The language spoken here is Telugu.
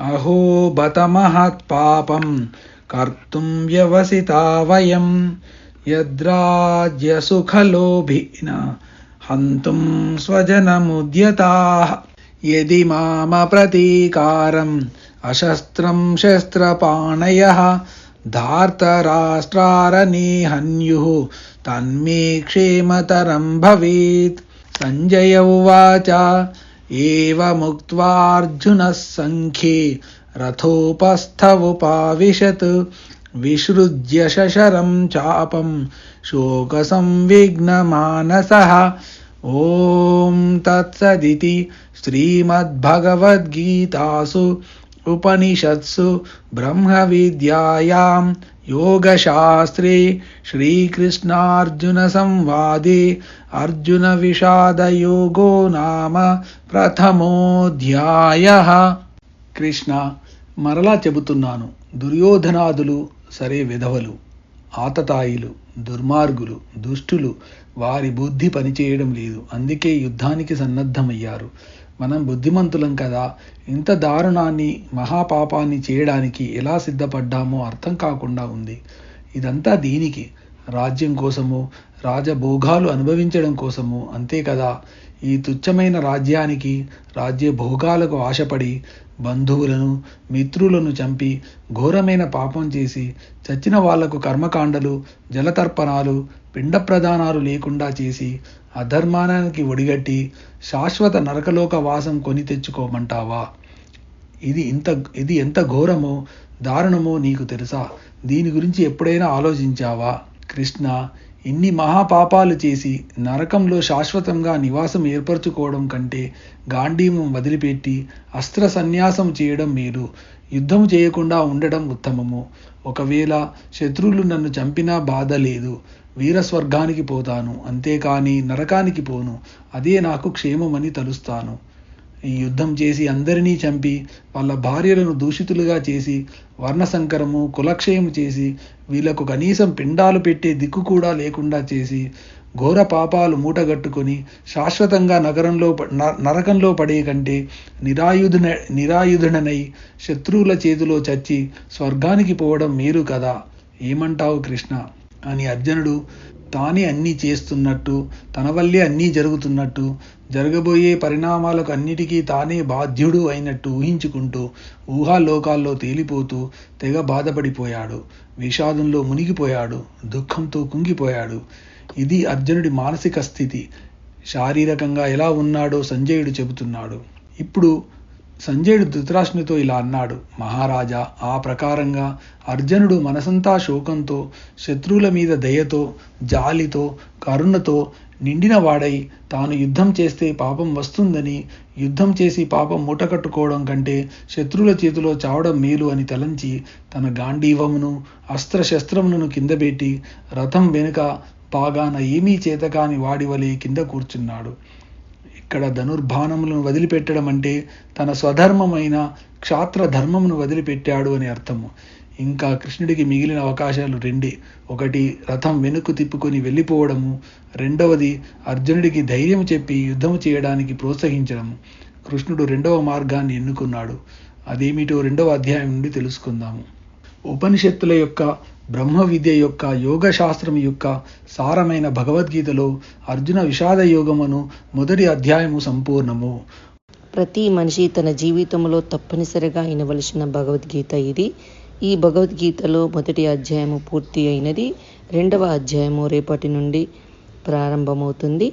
अहो बत महत्पापम् कर्तुम् व्यवसिता वयम् यद्राज्यसुखलोभिन हन्तुम् स्वजनमुद्यताः। यदि माम प्रतीकारम् अशस्त्रम् शस्त्रपाणयः धार्तराष्ट्रारनिहन्युः तन्मे क्षेमतरम् भवेत्। सञ्जय उवाच। एवमुक्त्वार्जुनः सङ्ख्ये रथोपस्थवुपाविशत् विसृज्य शशरं चापं शोकसंविघ्नमानसः। ॐ तत्सदिति श्रीमद्भगवद्गीतासु उपनिषत्सु ब्रह्मविद्यायां योगशास्त्रे श्रीकृष्णार्जुनसंवादे अर्जुनविषादयोगो नाम ప్రథమోధ్యాయ కృష్ణ మరలా చెబుతున్నాను దుర్యోధనాదులు సరే విధవలు ఆతతాయిలు దుర్మార్గులు దుష్టులు వారి బుద్ధి పనిచేయడం లేదు అందుకే యుద్ధానికి సన్నద్ధమయ్యారు మనం బుద్ధిమంతులం కదా. ఇంత దారుణాన్ని మహాపాపాన్ని చేయడానికి ఎలా సిద్ధపడ్డామో అర్థం కాకుండా ఉంది. ఇదంతా దీనికి. రాజ్యం కోసము రాజభోగాలు అనుభవించడం కోసము అంతే కదా. ఈ తుచ్చమైన రాజ్యానికి రాజ్య భోగాలకు ఆశపడి బంధువులను మిత్రులను చంపి ఘోరమైన పాపం చేసి చచ్చిన వాళ్ళకు కర్మకాండలు జలతర్పణాలు పిండ ప్రదానాలు లేకుండా చేసి అధర్మానానికి ఒడిగట్టి శాశ్వత నరకలోక వాసం కొని తెచ్చుకోమంటావా? ఇది ఇంత ఇది ఎంత ఘోరమో దారుణమో నీకు తెలుసా? దీని గురించి ఎప్పుడైనా ఆలోచించావా? కృష్ణ ఇన్ని మహాపాపాలు చేసి నరకంలో శాశ్వతంగా నివాసం ఏర్పరచుకోవడం కంటే గాంధీవం వదిలిపెట్టి అస్త్ర సన్యాసం చేయడం మేలు. యుద్ధం చేయకుండా ఉండడం ఉత్తమము. ఒకవేళ శత్రువులు నన్ను చంపినా బాధ లేదు. వీరస్వర్గానికి పోతాను. అంతేకాని నరకానికి పోను. అదే నాకు క్షేమమని తలుస్తాను. యుద్ధం చేసి అందరినీ చంపి వాళ్ళ భార్యలను దూషితులుగా చేసి వర్ణసంకరము కులక్షయము చేసి వీళ్ళకు కనీసం పిండాలు పెట్టే దిక్కు కూడా లేకుండా చేసి ఘోర పాపాలు మూటగట్టుకొని శాశ్వతంగా నగరంలో న- నరకంలో పడే కంటే నిరాయుధున నిరాయుధుడనై శత్రువుల చేతిలో చచ్చి స్వర్గానికి పోవడం మీరు కదా. ఏమంటావు కృష్ణ? అని అర్జునుడు తానే అన్నీ చేస్తున్నట్టు తన వల్లే అన్నీ జరుగుతున్నట్టు జరగబోయే పరిణామాలకు అన్నిటికీ తానే బాధ్యుడు అయినట్టు ఊహించుకుంటూ ఊహాలోకాల్లో తేలిపోతూ తెగ బాధపడిపోయాడు. విషాదంలో మునిగిపోయాడు. దుఃఖంతో కుంగిపోయాడు. ఇది అర్జునుడి మానసిక స్థితి. శారీరకంగా ఎలా ఉన్నాడో సంజయుడు చెబుతున్నాడు. ఇప్పుడు సంజయుడు ధృతరాష్ట్రునితో ఇలా అన్నాడు మహారాజా ఆ ప్రకారంగా అర్జునుడు మనసంతా శోకంతో శత్రువుల మీద దయతో జాలితో కరుణతో నిండిన వాడై తాను యుద్ధం చేస్తే పాపం వస్తుందని యుద్ధం చేసి పాపం మూటకట్టుకోవడం కంటే శత్రువుల చేతిలో చావడం మేలు అని తలంచి తన గాంధీవమును అస్త్రశస్త్రములను కిందబెట్టి రథం వెనుక పాగాన ఏమీ చేతకాని వాడివలే కింద కూర్చున్నాడు. ఇక్కడ ధనుర్బాణములను వదిలిపెట్టడం అంటే తన స్వధర్మమైన క్షాత్ర ధర్మమును వదిలిపెట్టాడు అని అర్థము. ఇంకా కృష్ణుడికి మిగిలిన అవకాశాలు రెండే. ఒకటి రథం వెనుక్కు తిప్పుకొని వెళ్ళిపోవడము. రెండవది అర్జునుడికి ధైర్యం చెప్పి యుద్ధం చేయడానికి ప్రోత్సహించడము. కృష్ణుడు రెండవ మార్గాన్ని ఎన్నుకున్నాడు. అదేమిటో రెండవ అధ్యాయం నుండి తెలుసుకుందాము. ఉపనిషత్తుల యొక్క బ్రహ్మ విద్య యొక్క యోగ శాస్త్రం యొక్క సారమైన భగవద్గీతలో అర్జున విషాద యోగమును మొదటి అధ్యాయము సంపూర్ణము. ప్రతి మనిషి తన జీవితంలో తప్పనిసరిగా వినవలసిన భగవద్గీత ఇది. ఈ భగవద్గీతలో మొదటి అధ్యాయము పూర్తి అయినది. రెండవ అధ్యాయము రేపటి నుండి ప్రారంభమవుతుంది.